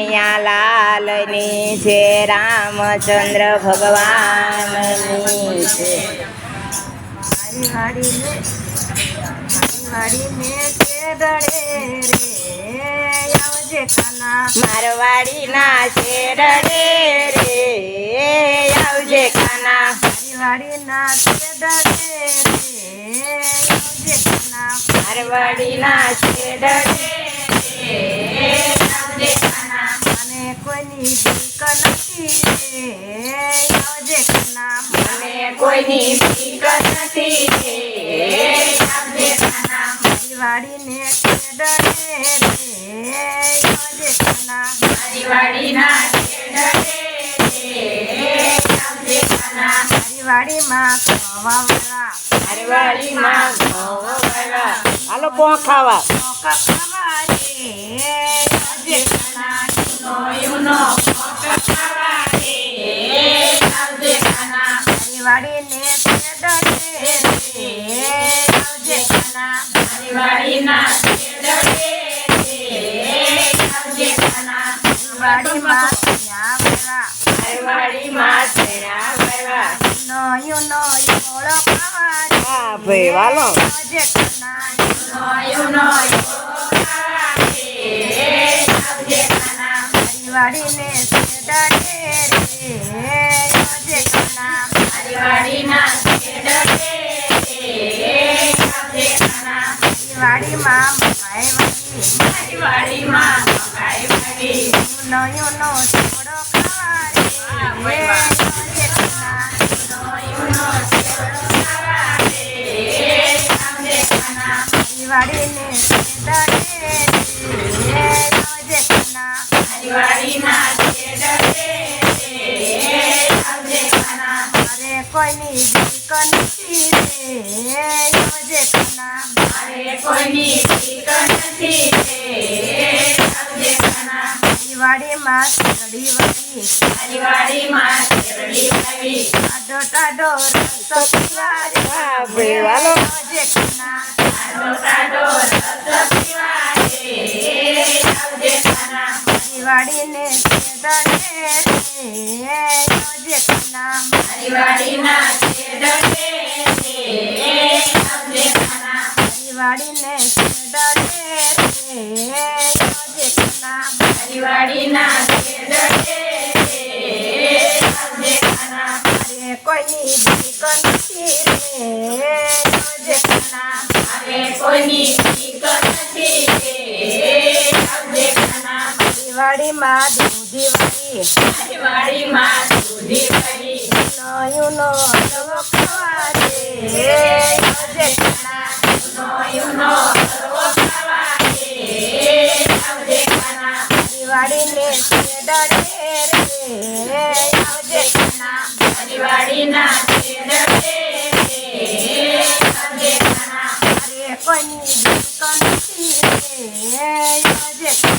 અહીંયા લાલની છે રામચંદ્ર ભગવાનની છે. મારી વાડીને મારી વાડીને છેદડે રે આવજે ખાના. મારવાડી ના શેરડે રે આવજે ખાના. મારવાડી ના છેદડે રે કોઈની બીક નથી આવજે કાના મને કોઈની બીક નથી આવજે ખાના વાડીને છેદડે રે. આવજે ખાના ખવાવાળા હાલો પોખાવા ખાવા રે. વાડીને આવજે કાના મારવાડીના શેરડે રે આવજે ખાના વાડીમાં ન્યાવરા મારવાડીમાં છેડા વાળા નોયું નોયું ઓળો ખાવા હા ભાઈ વાલો. આવજે ખાના મારી વાડીને શેરડે રે આવજે ખાના મકાઈ વાળી નોયું નો છોડો ખાવા રે આવજે કાના મારી વાડીને નથી રે આવજે કાના મારી વાડીમાં ચડી વળી ભાઈ વાલો આવજે કાના મારી વાડીને છેદડે રે આવજે કાના મારે કોઈની બીક નથી રે આવજે કાના કોઈની બીક નથી રે ખાના માં દૂધી વાળી. માં દૂધી પડી નયું નો રવો ખાવા રે આવજે. આવજે ખાના. મારી વાડીને છેદડે રે. આવજે આવજે ખાના રે. આવજે આવજે ખાના મારી વાડીમાં બીજું છે વાડીમાં